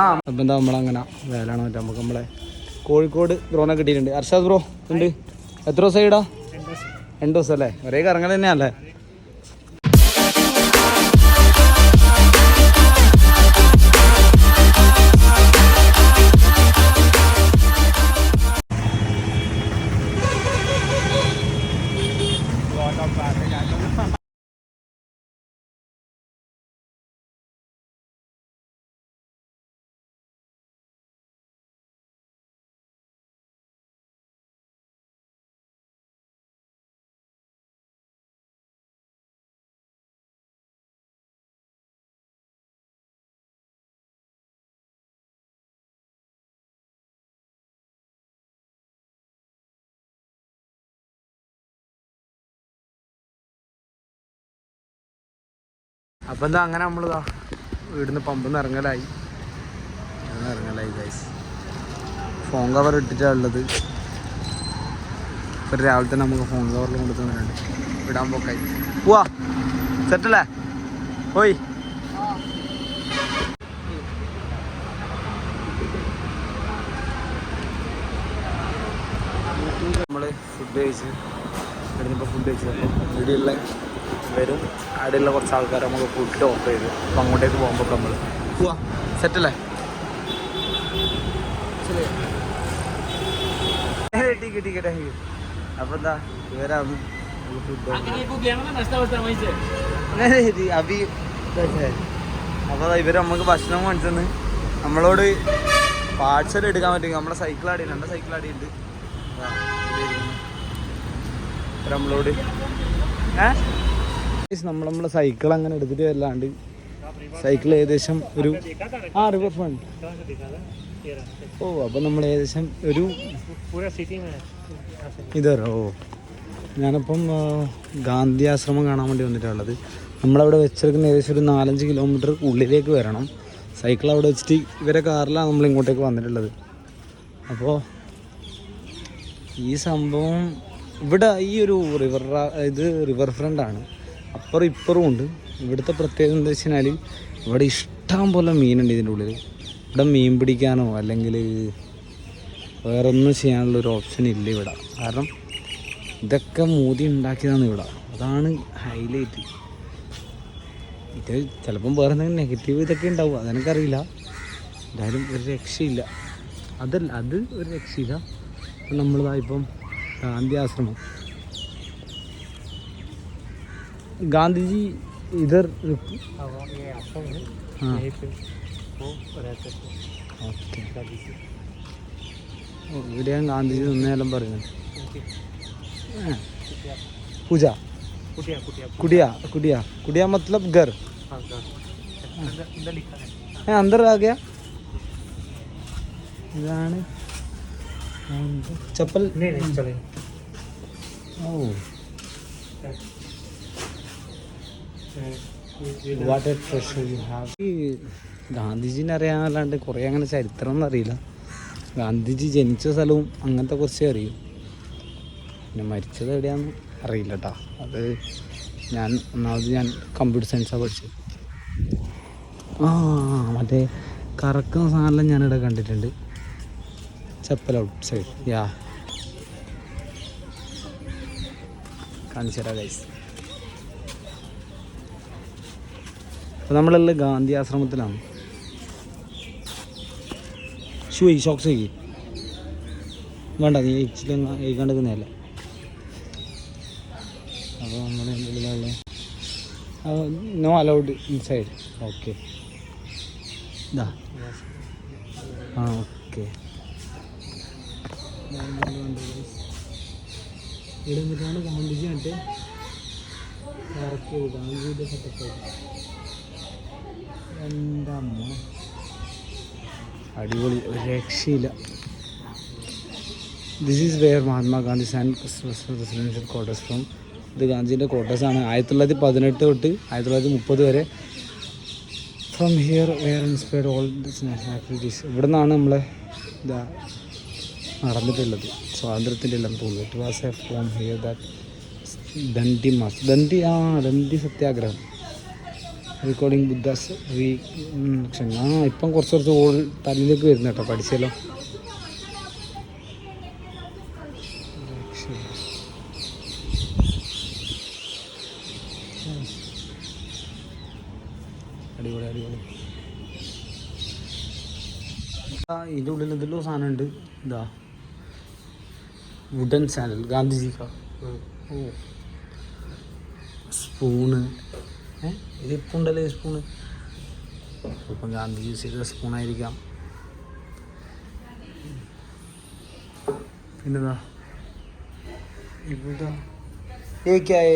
ആ അപ്പം എന്താ നമ്മളങ്ങനെ വേലാണ് മറ്റേ നമുക്ക് നമ്മളെ കോഴിക്കോട് ബ്രോനെ കിട്ടിയിട്ടുണ്ട്. അർഷാദ് ബ്രോ ഉണ്ട്. എത്ര ദിവസം ഇടാ? And this, രണ്ട് ദിവസം അല്ലേ? ഒരേ കറങ്ങൽ തന്നെയല്ലേ അപ്പം എന്താ അങ്ങനെ നമ്മളിതാ വീടിന്ന് പമ്പിൽ ഇറങ്ങലായി ഇറങ്ങലായി ഗൈസ് ഫോൺ കവർ ഇട്ടിട്ടാണ് ഉള്ളത്. ഇപ്പം രാവിലെ തന്നെ നമുക്ക് ഫോൺ കവറിൽ കൊണ്ട് തന്നിട്ടുണ്ട് വിടാൻ പോക്കായി. പോവാ സെറ്റല്ലേ പോയി. നമ്മൾ ഫുഡ് കഴിച്ച് ഇവിടുന്ന് ഫുഡ് കഴിച്ചത് അപ്പോൾ വരും. അവിടെയുള്ള കുറച്ച് ആൾക്കാർ നമുക്ക് ഫുഡ് ഓഫർ ചെയ്തു അപ്പം അങ്ങോട്ടേക്ക് പോകുമ്പോൾ നമ്മൾ പോവാ. സെറ്റല്ലേ ടിക്കറ്റ് ടിക്കറ്റ് അപ്പോൾ എന്താ? ഇവരാണ് അഭി അപ്പോൾ ഇവർ നമുക്ക് ഭക്ഷണം മേടിച്ചെന്ന് നമ്മളോട് പാർട്സൽ എടുക്കാൻ പറ്റും നമ്മളെ സൈക്കിൾ ആടി രണ്ട സൈക്കിൾ ആടിയുണ്ട് നമ്മളോട്. ഏഹ് നമ്മൾ നമ്മളെ സൈക്കിൾ അങ്ങനെ എടുത്തിട്ട് വല്ലാണ്ട് സൈക്കിൾ ഏകദേശം ഒരു ആ റിവർ ഫ്രണ്ട് ഓ അപ്പൊ നമ്മൾ ഏകദേശം ഒരു ഇതറോ ഓ. ഞാനപ്പം ഗാന്ധി ആശ്രമം കാണാൻ വേണ്ടി വന്നിട്ടുള്ളത്. നമ്മളവിടെ വെച്ചിരിക്കുന്ന ഏകദേശം ഒരു നാലഞ്ച് കിലോമീറ്റർ ഉള്ളിലേക്ക് വരണം. സൈക്കിൾ അവിടെ വെച്ചിട്ട് ഇവരെ കാറിലാണ് നമ്മൾ ഇങ്ങോട്ടേക്ക് വന്നിട്ടുള്ളത്. അപ്പോൾ ഈ സംഭവം ഇവിടെ ഈ ഒരു റിവർ ഇത് റിവർ ഫ്രണ്ടാണ് അപ്പുറം ഇപ്പുറവും ഉണ്ട്. ഇവിടുത്തെ പ്രത്യേകത എന്താ വെച്ചാൽ ഇവിടെ ഇഷ്ടം പോലെ മീനുണ്ട് ഇതിന്റെ ഉള്ളിൽ ഇവിടെ മീൻ പിടിക്കാനോ അല്ലെങ്കിൽ വേറൊന്നും ചെയ്യാനുള്ള ഒരു ഓപ്ഷൻ ഇല്ല ഇവിടെ. കാരണം ഇതൊക്കെ മോദി ഉണ്ടാക്കിയതാണ് ഇവിടെ. അതാണ് ഹൈലൈറ്റ് ഇത് ചിലപ്പം വേറെ എന്തെങ്കിലും നെഗറ്റീവ് ഇതൊക്കെ ഉണ്ടാവും. അതെനിക്കറിയില്ല എന്തായാലും ഒരു രക്ഷയില്ല. അതല്ല അത് ഒരു രക്ഷയില്ല. ഇപ്പം ഇപ്പം ഗാന്ധി ആശ്രമം. ഗാന്ധിജി ഇതർ हाँ, वो ये आश्रम है हाँ। यहीं पे वो रहते थे ഓക്കെ गांधी जी ഇവിടെയാണ് ഗാന്ധിജി നിന്നെല്ലാം പറയുന്നത് उनकी ഏ, പൂജ कुटिया कुटिया കുടിയ കുടിയ കുടിയ മത്ലബ് ഘർ हाँ हाँ अंदर अंदर लिखा है ഏ അന്തർ ആ ഗയാ ഇതാണ് ചപ്പൽ नहीं नहीं चले ഓ ये what a treasure you have ഗാന്ധിജീനെ അറിയാനല്ലാണ്ട് കുറേ അങ്ങനെ ചരിത്രം ഒന്നും അറിയില്ല ഗാന്ധിജി ജനിച്ച സ്ഥലവും അങ്ങനത്തെ കുറച്ചേ അറിയൂ. പിന്നെ മരിച്ചത് എവിടെയാണെന്ന് അറിയില്ല കേട്ടോ അത് ഞാൻ ഒന്നാമത് ഞാൻ കമ്പ്യൂട്ടർ സയൻസാണ് പഠിച്ചത്. ആ മറ്റേ കറക്കുന്ന സാധനം ഞാനിവിടെ കണ്ടിട്ടുണ്ട്. ചപ്പൽ ഔട്ട് സൈഡ് യാ കാണിച്ചു തരാം ഗൈസ് അപ്പോൾ നമ്മളെല്ലാം ഗാന്ധി ആശ്രമത്തിലാണ്. ഷൂ ഈ ഷോക്സ് വയ്ക്കി വേണ്ട നീ ഇച്ചിരി കഴിക്കാണ്ടിരിക്കുന്നതല്ലേ അപ്പോൾ നമ്മുടെ എന്തെങ്കിലും നോ അലൗഡ് ഇൻസൈഡ് ഓക്കെ ഇതാ. ആ ഓക്കെ ഇവിടെ നിന്നിട്ടാണ് ഗാന്ധിജി മറ്റേ ഗാന്ധിജിയുടെ സെറ്റപ്പ് എന്റെ അടിപൊളി രക്ഷയില്ല. This is where Mahatma Gandhi and residential quarters from ഇത് ഗാന്ധിജിന്റെ ക്വാർട്ടേഴ്സാണ് ആയിരത്തി തൊള്ളായിരത്തി പതിനെട്ട് തൊട്ട് ആയിരത്തി തൊള്ളായിരത്തി മുപ്പത് വരെ. From here where inspired all this national activities ഇവിടെ നിന്നാണ് നമ്മളെ ഇതാ നടന്നിട്ടുള്ളത്. സ്വാതന്ത്ര്യത്തിന്റെ എല്ലാം തോന്നുന്നു it was a from here that Dandi march Dandi ആ ദണ്ഡി സത്യാഗ്രഹം. റെക്കോർഡിംഗ് ബുദ്ധാസ് റീ ആ ഇപ്പം കുറച്ച് കുറച്ച് ഓൾ തലയിലേക്ക് വരുന്ന കേട്ടോ പഠിച്ചല്ലോ. അടിപൊളി അടിപൊളി. ഇതിന്റെ ഉള്ളിൽ എന്തെല്ലോ സാധനം ഉണ്ട് ഇതാ വുഡൻ സാൻഡൽ ഗാന്ധിജി സ്പൂണ് ഏ ഇതിപ്പോൾ ഉണ്ടല്ലേ ഈ സ്പൂണ് ഇപ്പം ഗാന്ധി യൂസ് ചെയ്ത സ്പൂണായിരിക്കാം പിന്നെന്താ ഇവിടെ ഏക്കായ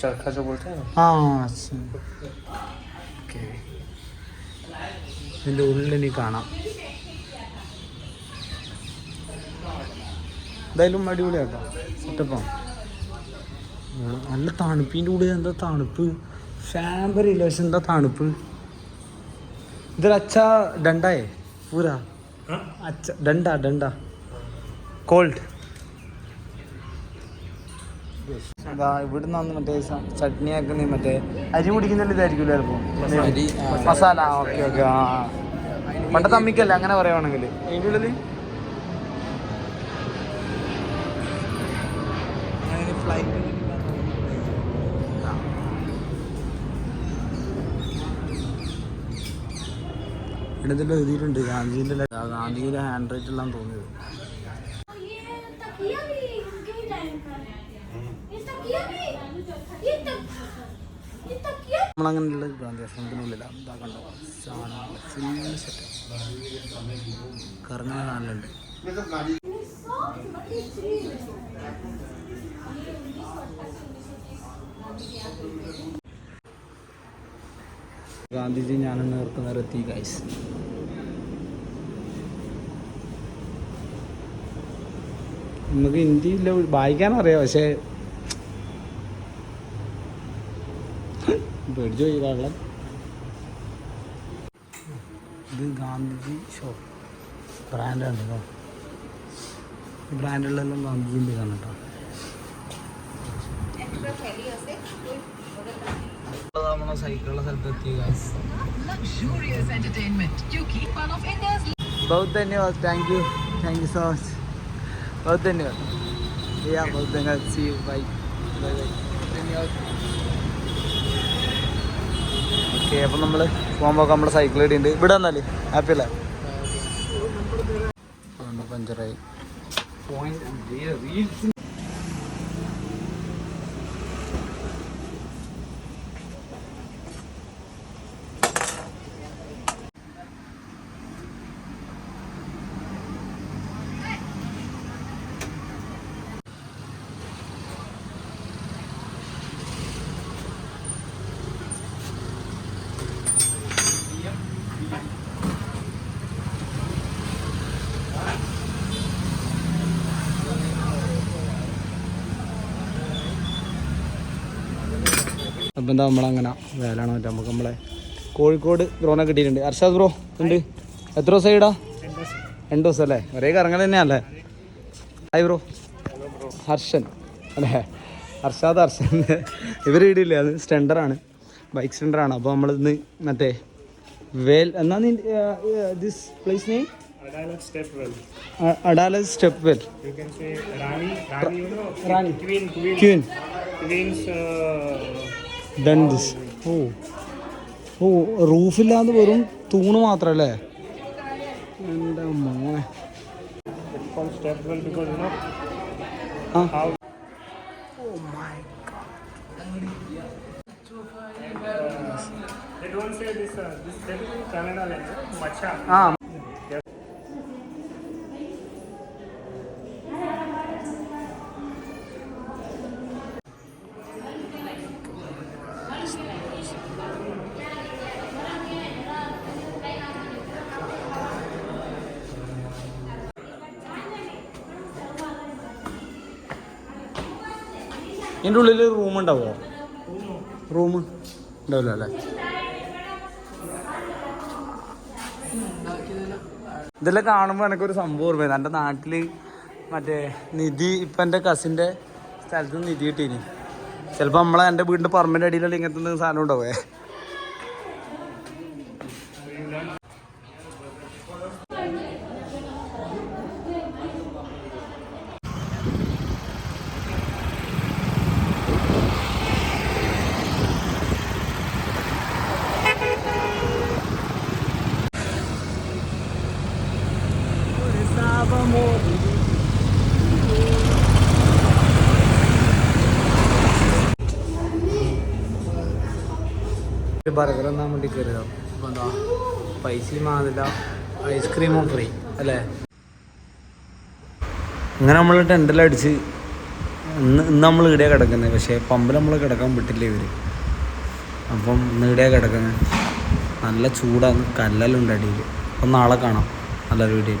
चरखा जो बोलते हैं ना ആ ഓക്കെ ഇതിൻ്റെ ഉള്ളിൽ ഇനി കാണാം എന്തായാലും അടിപൊളിയാട്ടോ സെറ്റപ്പാണ് നല്ല തണുപ്പിന്റെ കൂടെ എന്താ തണുപ്പ്? ഫാൻ വരെയില്ല പക്ഷെ എന്താ തണുപ്പ്? ഇതൊരു അച്ഛ ഡണ്ടായേ? പൂരാ? അച്ഛ ഡണ്ട ഡണ്ട. കോൾഡ് അതാ ഇവിടെ നിന്ന് മറ്റേ ചട്നി ആക്കുന്ന മറ്റേ അരി കുടിക്കുന്നില്ല ഇതായിരിക്കും ചിലപ്പോൾ മസാല. Okay okay. ആ പണ്ടത്തെ അമ്മിക്കല്ല അങ്ങനെ പറയുവാണെങ്കിൽ അതിന്റെ ഉള്ളിൽ ഇതിൽ എഴുതിയിട്ടുണ്ട്. ഗാന്ധിജിന്റെ ഗാന്ധിജിയുടെ ഹാൻഡ് റൈറ്റ് എല്ലാം തോന്നിയത്. നമ്മളങ്ങനെയുള്ള ഗാന്ധി ആശ്രമത്തിനുള്ളിലാണ് ഇതാക്കണ്ട സാധനങ്ങൾ ഫുൾ സെറ്റ് കറങ്ങുന്ന സാധനമുണ്ട് ഗാന്ധിജി ഞാൻ നേർക്കുന്നവരെ എത്തി ഗൈസ് നമുക്ക് ഹിന്ദിയില്ല വായിക്കാൻ അറിയാം പക്ഷേ പേടിച്ചു പോയി കള്ളൻ ഇത് ഗാന്ധിജി ഷോ ബ്രാൻഡാണ് കേട്ടോ. ഈ ബ്രാൻഡുകളെല്ലാം ഗാന്ധിജിന്റെ ഇതാണ് കേട്ടോ നമ്മളെ സൈക്കിളുള്ള സ്ഥലത്തെത്തി ബൗദ്ധ ധന്യവാദ്. Thank you thank you so much ബൗദ്ധ ധന്യവാദ്. യാ ബൗദ്ധ ധന്യവാദ്. See you bye bye bye ധന്യവാദ്. Okay അപ്പം നമ്മൾ പോകുമ്പോൾ നമ്മുടെ സൈക്കിൾ ഇടിയുണ്ട് ഇവിടെ വന്നാലേ ഹാപ്പി അല്ലേ? പഞ്ചറായി അപ്പം എന്താ നമ്മളങ്ങനെ വേലാണ് മറ്റേ നമുക്ക് നമ്മളെ കോഴിക്കോട് ബ്രോനെ കിട്ടിയിട്ടുണ്ട്. അർഷാദ് ബ്രോ ഉണ്ട്. എത്ര ദിവസം ഇടാ രണ്ട് ദിവസം അല്ലേ? ഒരേ കറങ്ങൽ തന്നെയല്ലേ ഹായ് ബ്രോ ഹർഷൻ. അല്ലേ? ഹർഷാദ് ഹർഷൻ. ഇവർ ഇടില്ലേ അത് സ്റ്റെൻഡറാണ് ബൈക്ക് സ്റ്റെൻഡറാണ് അപ്പോൾ നമ്മളിന്ന് മറ്റേ വേൽ എന്നാ നീ this place name Adalaj step well. You queens say Uh, done this oh oh റൂഫില്ലാതെ വെറും തൂണ് മാത്രല്ലേ എന്റെ മോനെ ആ ഇതിന്റെ ഉള്ളിൽ റൂം ഉണ്ടാവോ? റൂം ഉണ്ടാവില്ല അല്ലേ? ഇതെല്ലാം കാണുമ്പോൾ എനിക്കൊരു സംഭവം ഓർമ്മ എന്റെ നാട്ടിൽ മറ്റേ നിധി ഇപ്പം എന്റെ കസിന്റെ സ്ഥലത്ത് നിന്ന് നിധി കിട്ടീനി. ചിലപ്പോൾ നമ്മളെ എന്റെ വീടിന്റെ പറമ്പിന്റെ അടിയിലുള്ള ഇങ്ങനത്തെ സാധനം ഉണ്ടാവേ ഒരു ബർഗർ എന്നാൻ വേണ്ടി കയറിയതാണ് അപ്പോൾ എന്താ പൈസയും ആകുന്നില്ല ഐസ്ക്രീമും ഫ്രീ അല്ലേ ഇങ്ങനെ നമ്മൾ ടെന്റിലടിച്ച് ഇന്ന് ഇന്ന് നമ്മൾ ഇവിടെയാണ് കിടക്കുന്നത് പക്ഷേ പമ്പിൽ നമ്മൾ കിടക്കാൻ വിട്ടില്ല ഇവർ അപ്പം ഇന്ന് ഇവിടെയാണ് കിടക്കുന്നത് നല്ല ചൂടാണ്. കല്ലെല്ലാം ഉണ്ട് അടിയിൽ അപ്പം നാളെ കാണാം. നല്ലൊരു വീഡിയോ